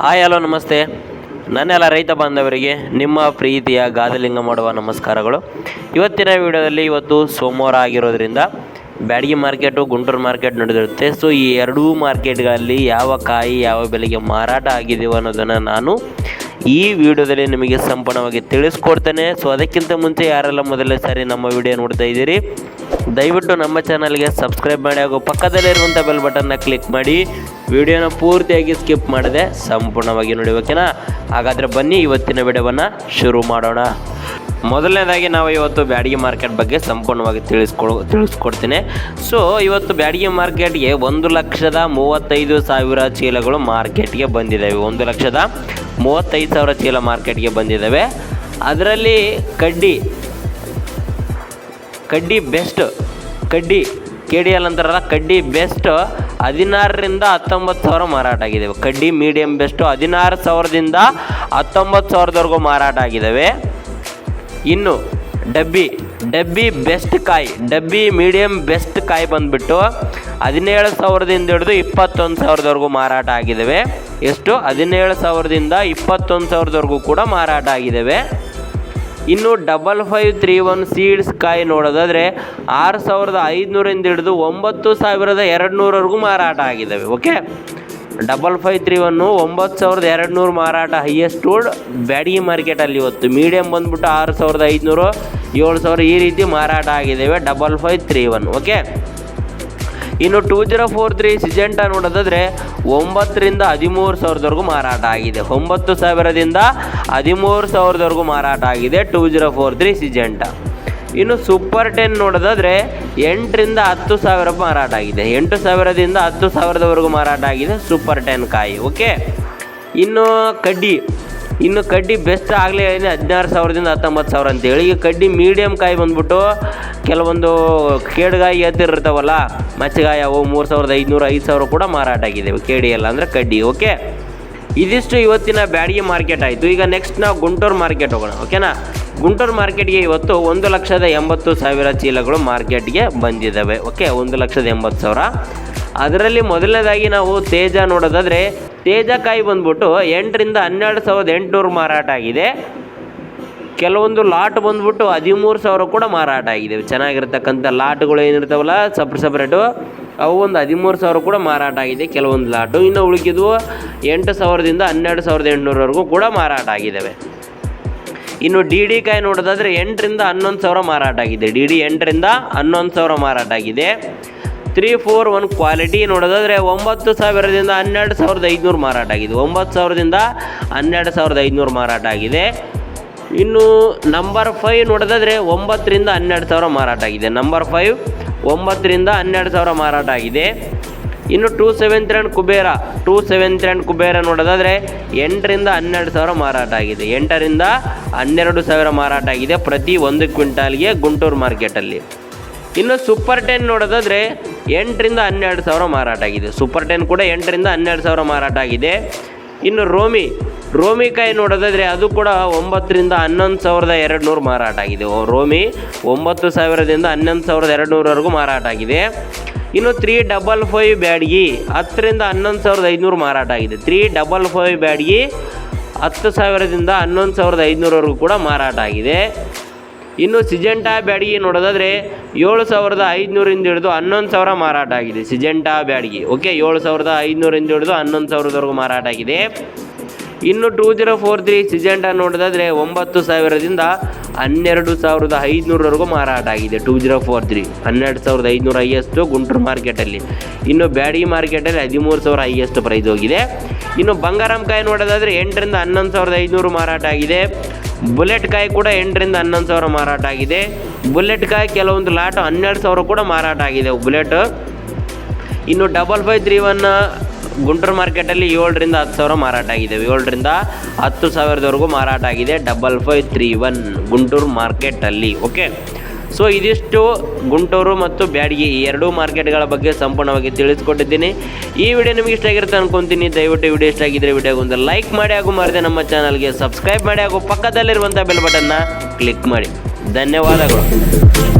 Hi, hello, ನಮಸ್ತೆ. ನನ್ನೆಲ್ಲ ರೈತ ಬಾಂಧವರಿಗೆ ನಿಮ್ಮ ಪ್ರೀತಿಯ ಗಾದಲಿಂಗ ಮಾಡುವ ನಮಸ್ಕಾರಗಳು. ಇವತ್ತಿನ ವಿಡಿಯೋದಲ್ಲಿ ಇವತ್ತು ಸೋಮವಾರ ಆಗಿರೋದ್ರಿಂದ ಬ್ಯಾಡಗಿ ಮಾರ್ಕೆಟು, ಗುಂಟೂರು ಮಾರ್ಕೆಟ್ ನಡೆದಿರುತ್ತೆ. ಸೊ ಈ ಎರಡೂ ಮಾರ್ಕೆಟ್ಗಳಲ್ಲಿ ಯಾವ ಕಾಯಿ, ಯಾವ ಬೆಲೆಗೆ ಮಾರಾಟ ಆಗಿದೆಯೋ ಅನ್ನೋದನ್ನು ನಾನು ಈ ವಿಡಿಯೋದಲ್ಲಿ ನಿಮಗೆ ಸಂಪೂರ್ಣವಾಗಿ ತಿಳಿಸ್ಕೊಡ್ತೇನೆ. ಸೊ ಅದಕ್ಕಿಂತ ಮುಂಚೆ ಯಾರೆಲ್ಲ ಮೊದಲನೇ ಸಾರಿ ನಮ್ಮ ವಿಡಿಯೋ ನೋಡ್ತಾ ಇದ್ದೀರಿ, ದಯವಿಟ್ಟು ನಮ್ಮ ಚಾನಲ್ಗೆ ಸಬ್ಸ್ಕ್ರೈಬ್ ಮಾಡಿ ಹಾಗೂ ಪಕ್ಕದಲ್ಲಿರುವಂಥ ಬೆಲ್ ಬಟನ್ನ ಕ್ಲಿಕ್ ಮಾಡಿ. ವಿಡಿಯೋನ ಪೂರ್ತಿಯಾಗಿ ಸ್ಕಿಪ್ ಮಾಡದೆ ಸಂಪೂರ್ಣವಾಗಿ ನೋಡಿ, ಓಕೆನಾ? ಹಾಗಾದರೆ ಬನ್ನಿ ಇವತ್ತಿನ ವಿಡಿಯೋವನ್ನು ಶುರು ಮಾಡೋಣ. ಮೊದಲನೇದಾಗಿ ನಾವು ಇವತ್ತು ಬ್ಯಾಡಗಿ ಮಾರ್ಕೆಟ್ ಬಗ್ಗೆ ಸಂಪೂರ್ಣವಾಗಿ ತಿಳಿಸ್ಕೊಡು, ತಿಳಿಸ್ಕೊಡ್ತೀನಿ. ಸೊ ಇವತ್ತು ಬ್ಯಾಡಗಿ ಮಾರ್ಕೆಟ್ಗೆ ಒಂದು ಲಕ್ಷದ ಮೂವತ್ತೈದು ಸಾವಿರ ಚೀಲಗಳು ಮಾರ್ಕೆಟ್ಗೆ ಬಂದಿದ್ದಾವೆ ಒಂದು ಲಕ್ಷದ ಮೂವತ್ತೈದು ಸಾವಿರ ಚೀಲ ಮಾರ್ಕೆಟ್ಗೆ ಬಂದಿದ್ದಾವೆ ಅದರಲ್ಲಿ ಕಡ್ಡಿ ಕಡ್ಡಿ ಬೆಸ್ಟ್ ಕಡ್ಡಿ ಕೆ ಡಿ ಎಲ್ ಅಂತಾರಲ್ಲ, ಕಡ್ಡಿ ಬೆಸ್ಟ್ ಹದಿನಾರರಿಂದ ಹತ್ತೊಂಬತ್ತು ಸಾವಿರ ಮಾರಾಟ ಆಗಿದ್ದಾವೆ ಕಡ್ಡಿ ಮೀಡಿಯಮ್ ಬೆಸ್ಟು ಹದಿನಾರು ಸಾವಿರದಿಂದ ಹತ್ತೊಂಬತ್ತು ಸಾವಿರದವರೆಗೂ ಮಾರಾಟ ಆಗಿದ್ದಾವೆ ಇನ್ನು ಡಬ್ಬಿ ಡಬ್ಬಿ ಬೆಸ್ಟ್ ಕಾಯಿ, ಡಬ್ಬಿ ಮೀಡಿಯಮ್ ಬೆಸ್ಟ್ ಕಾಯಿ ಬಂದುಬಿಟ್ಟು ಹದಿನೇಳು ಸಾವಿರದಿಂದ ಹಿಡಿದು ಇಪ್ಪತ್ತೊಂದು ಸಾವಿರದವರೆಗೂ ಮಾರಾಟ ಆಗಿದ್ದಾವೆ ಎಷ್ಟು? ಹದಿನೇಳು ಸಾವಿರದಿಂದ ಇಪ್ಪತ್ತೊಂದು ಸಾವಿರದವರೆಗೂ ಕೂಡ ಮಾರಾಟ ಆಗಿದ್ದಾವೆ ಇನ್ನು double five three one seeds ಕಾಯಿ ನೋಡೋದಾದರೆ ಆರು ಸಾವಿರದ ಐದುನೂರಿಂದ ಹಿಡಿದು ಒಂಬತ್ತು ಸಾವಿರದ ಎರಡು ನೂರವರೆಗೂ ಮಾರಾಟ ಆಗಿದ್ದಾವೆ okay double five three one ಒಂಬತ್ತು ಸಾವಿರದ ಎರಡು ನೂರು ಮಾರಾಟ ಹೈಯೆಸ್ಟ್ ಬ್ಯಾಡಗಿ ಮಾರ್ಕೆಟಲ್ಲಿ ಇವತ್ತು. ಮೀಡಿಯಮ್ ಬಂದ್ಬಿಟ್ಟು ಆರು ಸಾವಿರದ ಐದುನೂರು, ಏಳು ಸಾವಿರ ಈ ರೀತಿ ಮಾರಾಟ ಆಗಿದ್ದಾವೆ double five three one okay ಇನ್ನು two zero four three Syngenta ನೋಡೋದಾದರೆ ಒಂಬತ್ತರಿಂದ ಹದಿಮೂರು ಸಾವಿರದವರೆಗೂ ಮಾರಾಟ ಆಗಿದೆ. ಒಂಬತ್ತು ಸಾವಿರದಿಂದ ಹದಿಮೂರು ಸಾವಿರದವರೆಗೂ ಮಾರಾಟ ಆಗಿದೆ two zero four three Syngenta ಇನ್ನು ಸೂಪರ್ ಟೆನ್ ನೋಡೋದಾದರೆ ಎಂಟರಿಂದ ಹತ್ತು ಸಾವಿರ ಮಾರಾಟ ಆಗಿದೆ. ಎಂಟು ಸಾವಿರದಿಂದ ಹತ್ತು ಸಾವಿರದವರೆಗೂ ಮಾರಾಟ ಆಗಿದೆ ಸೂಪರ್ ಟೆನ್ ಕಾಯಿ ಓಕೆ ಇನ್ನು ಕಡ್ಡಿ. ಇನ್ನು ಕಡ್ಡಿ ಬೆಸ್ಟ್ ಆಗಲಿ ಹದಿನಾರು ಸಾವಿರದಿಂದ ಹತ್ತೊಂಬತ್ತು ಸಾವಿರ ಅಂತೇಳಿ. ಈಗ ಕಡ್ಡಿ ಮೀಡಿಯಮ್ ಕಾಯಿ ಬಂದ್ಬಿಟ್ಟು ಕೆಲವೊಂದು ಕೇಡುಗಾಯಿ ಎತ್ತಿರ್ತಾವಲ್ಲ ಮಚ್ಚಗಾಯಿ ಅವು ಮೂರು ಸಾವಿರದ ಐದುನೂರು ಐದು ಸಾವಿರ ಕೂಡ ಮಾರಾಟ ಆಗಿದೆ ಕೇಡಿ ಎಲ್ಲ ಅಂದರೆ ಕಡ್ಡಿ ಓಕೆ ಇದಿಷ್ಟು ಇವತ್ತಿನ ಬ್ಯಾಡಿಗೆ ಮಾರ್ಕೆಟ್ ಆಯಿತು. ಈಗ ನೆಕ್ಸ್ಟ್ ನಾವು ಗುಂಟೂರು ಮಾರ್ಕೆಟ್ ಹೋಗೋಣ ಓಕೆನಾ ಗುಂಟೂರು ಮಾರ್ಕೆಟ್ಗೆ ಇವತ್ತು ಒಂದು ಲಕ್ಷದ ಎಂಬತ್ತು ಸಾವಿರ ಚೀಲಗಳು ಮಾರ್ಕೆಟ್ಗೆ ಬಂದಿದ್ದಾವೆ ಓಕೆ ಒಂದು ಲಕ್ಷದ ಎಂಬತ್ತು ಸಾವಿರ. ಅದರಲ್ಲಿ ಮೊದಲನೇದಾಗಿ ನಾವು ತೇಜ ನೋಡೋದಾದರೆ ತೇಜ ಕಾಯಿ ಬಂದ್ಬಿಟ್ಟು ಎಂಟರಿಂದ ಹನ್ನೆರಡು ಸಾವಿರದ ಎಂಟುನೂರು ಮಾರಾಟ ಆಗಿದೆ. ಕೆಲವೊಂದು ಲಾಟ್ ಬಂದ್ಬಿಟ್ಟು ಹದಿಮೂರು ಸಾವಿರ ಕೂಡ ಮಾರಾಟ ಆಗಿದೆ. ಚೆನ್ನಾಗಿರ್ತಕ್ಕಂಥ ಲಾಟ್ಗಳು ಏನಿರ್ತಾವಲ್ಲ ಸಪ್ರೇಟ್ ಸಪ್ರೇಟು ಅವು ಒಂದು ಹದಿಮೂರು ಸಾವಿರ ಕೂಡ ಮಾರಾಟ ಆಗಿದೆ ಕೆಲವೊಂದು ಲಾಟು. ಇನ್ನು ಉಳಿಕಿದ್ವು ಎಂಟು ಸಾವಿರದಿಂದ ಹನ್ನೆರಡು ಸಾವಿರದ ಎಂಟುನೂರವರೆಗೂ ಕೂಡ ಮಾರಾಟ ಆಗಿದ್ದಾವೆ. ಇನ್ನು ಡಿ ಡಿ ಕಾಯಿ ನೋಡೋದಾದರೆ ಎಂಟರಿಂದ ಹನ್ನೊಂದು ಸಾವಿರ ಮಾರಾಟ ಆಗಿದೆ. ಡಿ ಡಿ ಎಂಟರಿಂದ ಹನ್ನೊಂದು ಸಾವಿರ ಮಾರಾಟ ಆಗಿದೆ. ತ್ರೀ ಫೋರ್ ಒನ್ ಕ್ವಾಲಿಟಿ ನೋಡೋದಾದರೆ ಒಂಬತ್ತು ಸಾವಿರದಿಂದ ಹನ್ನೆರಡು ಸಾವಿರದ ಐದುನೂರು ಮಾರಾಟ ಆಗಿದೆ. ಒಂಬತ್ತು ಸಾವಿರದಿಂದ ಹನ್ನೆರಡು ಸಾವಿರದ ಐದುನೂರು ಮಾರಾಟ ಆಗಿದೆ. ಇನ್ನು ನಂಬರ್ ಫೈವ್ ನೋಡೋದಾದರೆ ಒಂಬತ್ತರಿಂದ ಹನ್ನೆರಡು ಸಾವಿರ ಮಾರಾಟ ಆಗಿದೆ. ನಂಬರ್ ಫೈವ್ ಒಂಬತ್ತರಿಂದ ಹನ್ನೆರಡು ಸಾವಿರ ಮಾರಾಟ ಆಗಿದೆ. ಇನ್ನು two seven trend Kubera. Two seven trend Kubera ನೋಡೋದಾದರೆ ಎಂಟರಿಂದ ಹನ್ನೆರಡು ಸಾವಿರ ಮಾರಾಟ ಆಗಿದೆ. ಎಂಟರಿಂದ ಹನ್ನೆರಡು ಸಾವಿರ ಮಾರಾಟ ಆಗಿದೆ ಪ್ರತಿ ಒಂದು ಕ್ವಿಂಟಾಲ್ಗೆ ಗುಂಟೂರು ಮಾರ್ಕೆಟಲ್ಲಿ. ಇನ್ನು ಸೂಪರ್ ಟೆನ್ ನೋಡೋದಾದರೆ ಎಂಟರಿಂದ ಹನ್ನೆರಡು ಸಾವಿರ ಮಾರಾಟ ಆಗಿದೆ. ಸೂಪರ್ ಟೆನ್ ಕೂಡ ಎಂಟರಿಂದ ಹನ್ನೆರಡು ಸಾವಿರ ಮಾರಾಟ ಆಗಿದೆ. ಇನ್ನು ರೋಮಿ ರೋಮಿ ಕಾಯಿ ನೋಡೋದಾದರೆ ಅದು ಕೂಡ ಒಂಬತ್ತರಿಂದ ಹನ್ನೊಂದು ಸಾವಿರದ ಎರಡು ನೂರು ಮಾರಾಟ ಆಗಿದೆ. ರೋಮಿ ಒಂಬತ್ತು ಸಾವಿರದಿಂದ ಹನ್ನೊಂದು ಸಾವಿರದ ಎರಡು ನೂರವರೆಗೂ ಮಾರಾಟ ಆಗಿದೆ. ಇನ್ನು ತ್ರೀ ಡಬಲ್ ಫೈವ್ ಬ್ಯಾಡ್ಗಿ ಹತ್ತರಿಂದ ಹನ್ನೊಂದು ಸಾವಿರದ ಐದುನೂರು ಮಾರಾಟ ಆಗಿದೆ. ತ್ರೀ ಡಬಲ್ ಫೈವ್ ಬ್ಯಾಡ್ಗಿ ಹತ್ತು ಸಾವಿರದಿಂದ ಹನ್ನೊಂದು ಸಾವಿರದ ಐದುನೂರವರೆಗೂ ಕೂಡ ಮಾರಾಟ ಆಗಿದೆ. ಇನ್ನು ಸಿಜೆಂಟಾ ಬ್ಯಾಡಗಿ ನೋಡೋದಾದರೆ ಏಳು ಸಾವಿರದ ಐದುನೂರಿಂದ ಹಿಡಿದು ಹನ್ನೊಂದು ಸಾವಿರ ಮಾರಾಟ ಆಗಿದೆ. ಸಿಜೆಂಟಾ ಬ್ಯಾಡಗಿ. ಓಕೆ, ಏಳು ಸಾವಿರದ ಐದುನೂರಿಂದ ಹಿಡಿದು ಹನ್ನೊಂದು ಸಾವಿರದವರೆಗೂ ಮಾರಾಟ ಆಗಿದೆ. ಇನ್ನು two zero four three Syngenta ನೋಡೋದಾದರೆ ಒಂಬತ್ತು ಸಾವಿರದಿಂದ ಹನ್ನೆರಡು ಸಾವಿರದ ಐದುನೂರವರೆಗೂ ಮಾರಾಟ ಆಗಿದೆ ಟೂ ಜೀರೋ ಫೋರ್ ತ್ರೀ. ಹನ್ನೆರಡು ಸಾವಿರದ ಐದುನೂರು ಹೈಯೆಸ್ಟು ಗುಂಟೂರು ಮಾರ್ಕೆಟಲ್ಲಿ ಇನ್ನು ಬ್ಯಾಡಿ ಮಾರ್ಕೆಟಲ್ಲಿ ಹದಿಮೂರು ಸಾವಿರ ಹೈಯೆಸ್ಟ್ ಪ್ರೈಸ್ ಹೋಗಿದೆ. ಇನ್ನು ಬಂಗಾರಂ ಕಾಯಿ ನೋಡೋದಾದರೆ ಎಂಟರಿಂದ ಹನ್ನೊಂದು ಸಾವಿರದ ಐದುನೂರು ಮಾರಾಟ ಆಗಿದೆ. ಬುಲೆಟ್ ಕಾಯಿ ಕೂಡ ಎಂಟರಿಂದ ಹನ್ನೊಂದು ಸಾವಿರ ಮಾರಾಟ ಆಗಿದೆ. ಬುಲೆಟ್ ಕಾಯಿ ಕೆಲವೊಂದು ಲಾಟ್ ಹನ್ನೆರಡು ಸಾವಿರ ಕೂಡ ಮಾರಾಟ ಆಗಿದೆ ಬುಲೆಟ್. ಇನ್ನು double five three one Guntur ಮಾರ್ಕೆಟಲ್ಲಿ ಏಳರಿಂದ ಹತ್ತು ಸಾವಿರ ಮಾರಾಟ ಆಗಿದೆ. ಏಳರಿಂದ ಹತ್ತು ಸಾವಿರದವರೆಗೂ ಮಾರಾಟ ಆಗಿದೆ double five three one Guntur ಮಾರ್ಕೆಟಲ್ಲಿ ಓಕೆ ಸೊ ಇದಿಷ್ಟು ಗುಂಟೂರು ಮತ್ತು ಬ್ಯಾಡಗಿ ಈ ಎರಡೂ ಮಾರ್ಕೆಟ್ಗಳ ಬಗ್ಗೆ ಸಂಪೂರ್ಣವಾಗಿ ತಿಳಿಸ್ಕೊಟ್ಟಿದ್ದೀನಿ. ಈ ವಿಡಿಯೋ ನಿಮಗೆ ಇಷ್ಟ ಆಗಿರುತ್ತೆ ಅನ್ಕೊಂತೀನಿ. ದಯವಿಟ್ಟು ವಿಡಿಯೋ ಇಷ್ಟ ಆಗಿದ್ದರೆ ವಿಡಿಯೋಗೆ ಒಂದು ಲೈಕ್ ಮಾಡಿ ಹಾಗೂ ಮಾಡಿದೆ ನಮ್ಮ ಚಾನಲ್ಗೆ ಸಬ್ಸ್ಕ್ರೈಬ್ ಮಾಡಿ ಹಾಗೂ ಪಕ್ಕದಲ್ಲಿರುವಂಥ ಬೆಲ್ ಬಟನ್ನ ಕ್ಲಿಕ್ ಮಾಡಿ. ಧನ್ಯವಾದಗಳು.